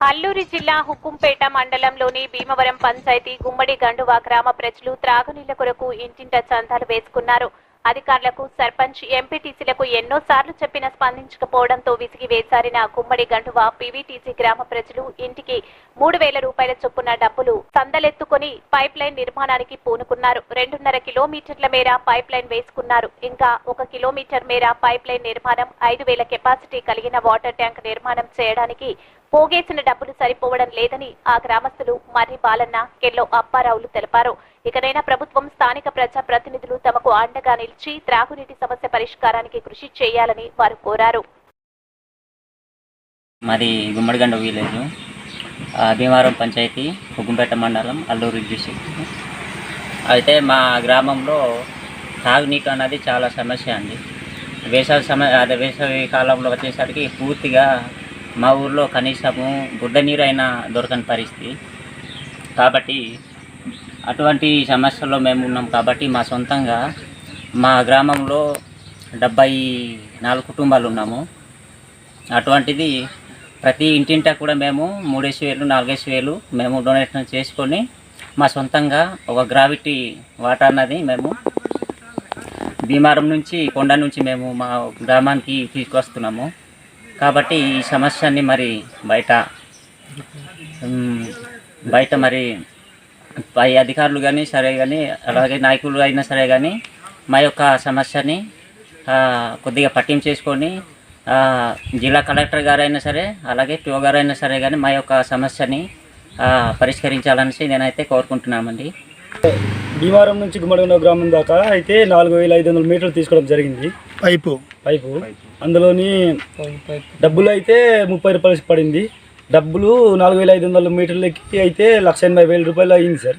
అల్లూరి జిల్లా హుకుంపేట మండలంలోని భీమవరం పంచాయతీ గుమ్మడి గండువా గ్రామ ప్రజలు త్రాగునీళ్ళ కొరకు ఇంటింట చందాలు వేసుకున్నారు. అధికారులకు సర్పంచ్ ఎంపీటీసీలకు ఎన్నో సార్లు చెప్పినా స్పందించకపోవడంతో విసిగి వేసారిన గుమ్మడి గండువా పీవీటీసీ గ్రామ ప్రజలు ఇంటికి మూడు వేల రూపాయల చొప్పున డబ్బులు సందలెత్తుకుని పైప్ లైన్ నిర్మాణానికి పూనుకున్నారు. రెండున్నర కిలోమీటర్ల మేర పైప్ లైన్ వేసుకున్నారు. ఇంకా ఒక కిలోమీటర్ మేర పైప్ లైన్ నిర్మాణం ఐదు వేల కెపాసిటీ కలిగిన వాటర్ ట్యాంక్ నిర్మాణం చేయడానికి పోగేసిన డబ్బులు సరిపోవడం లేదని ఆ గ్రామస్తులు మర్రి బాలన్న కెల్లో అప్పారావులు తెలిపారు. ఇకనైనా ప్రభుత్వం స్థానిక ప్రజా ప్రతినిధులు తమకు అండగా నిలిచి త్రాగునీటి సమస్య పరిష్కారానికి కృషి చేయాలని వారు కోరారు. మాది గుమ్మడిగండ విలేజ్. భీమవరం పంచాయతీ హుకుంపేట మండలం అల్లూరు డిస్ట్రిక్ట్. అయితే మా గ్రామంలో తాగునీటి అనేది చాలా సమస్య అండి. వేసవి సమ అదే వేసవి కాలంలో వచ్చేసరికి పూర్తిగా మా ఊర్లో కనీసము గుడ్డ నీరైనా అయినా దొరకని పరిస్థితి. కాబట్టి అటువంటి సమస్యల్లో మేము ఉన్నాం కాబట్టి మా సొంతంగా మా గ్రామంలో డెబ్బై నాలుగు కుటుంబాలు ఉన్నాము. అటువంటిది ప్రతి ఇంటింటా కూడా మేము మూడేసి వేలు నాలుగేసి వేలు మేము డొనేషన్ చేసుకొని మా సొంతంగా ఒక గ్రావిటీ వాటర్ అన్నది మేము భీమారం నుంచి కొండ నుంచి మేము మా గ్రామానికి తీసుకొస్తున్నాము. కాబట్టి ఈ సమస్యని మరి బయట బయట మరి పై అధికారులు కానీ సరే కానీ అలాగే నాయకులు అయినా సరే కానీ మా యొక్క సమస్యని ఆ, కొద్దిగా పట్టింపు చేసుకొని ఆ, జిల్లా కలెక్టర్ గారైనా సరే అలాగే పిఓ గారైనా సరే కానీ మా యొక్క సమస్యని ఆ, పరిష్కరించాలనేసి నేనైతే కోరుకుంటున్నామండి. భీమారం నుంచి గుమ్మడిగొండ గ్రామం దాకా అయితే నాలుగు వేల ఐదు వందల మీటర్లు తీసుకోవడం జరిగింది. పైపు. పైపు. అందులోని డబ్బులు అయితే ముప్పై రూపాయలు పడింది. డబ్బులు నాలుగు వేల ఐదు వందల మీటర్లకి అయితే లక్ష ఎనభై వేల రూపాయలు అయింది సార్.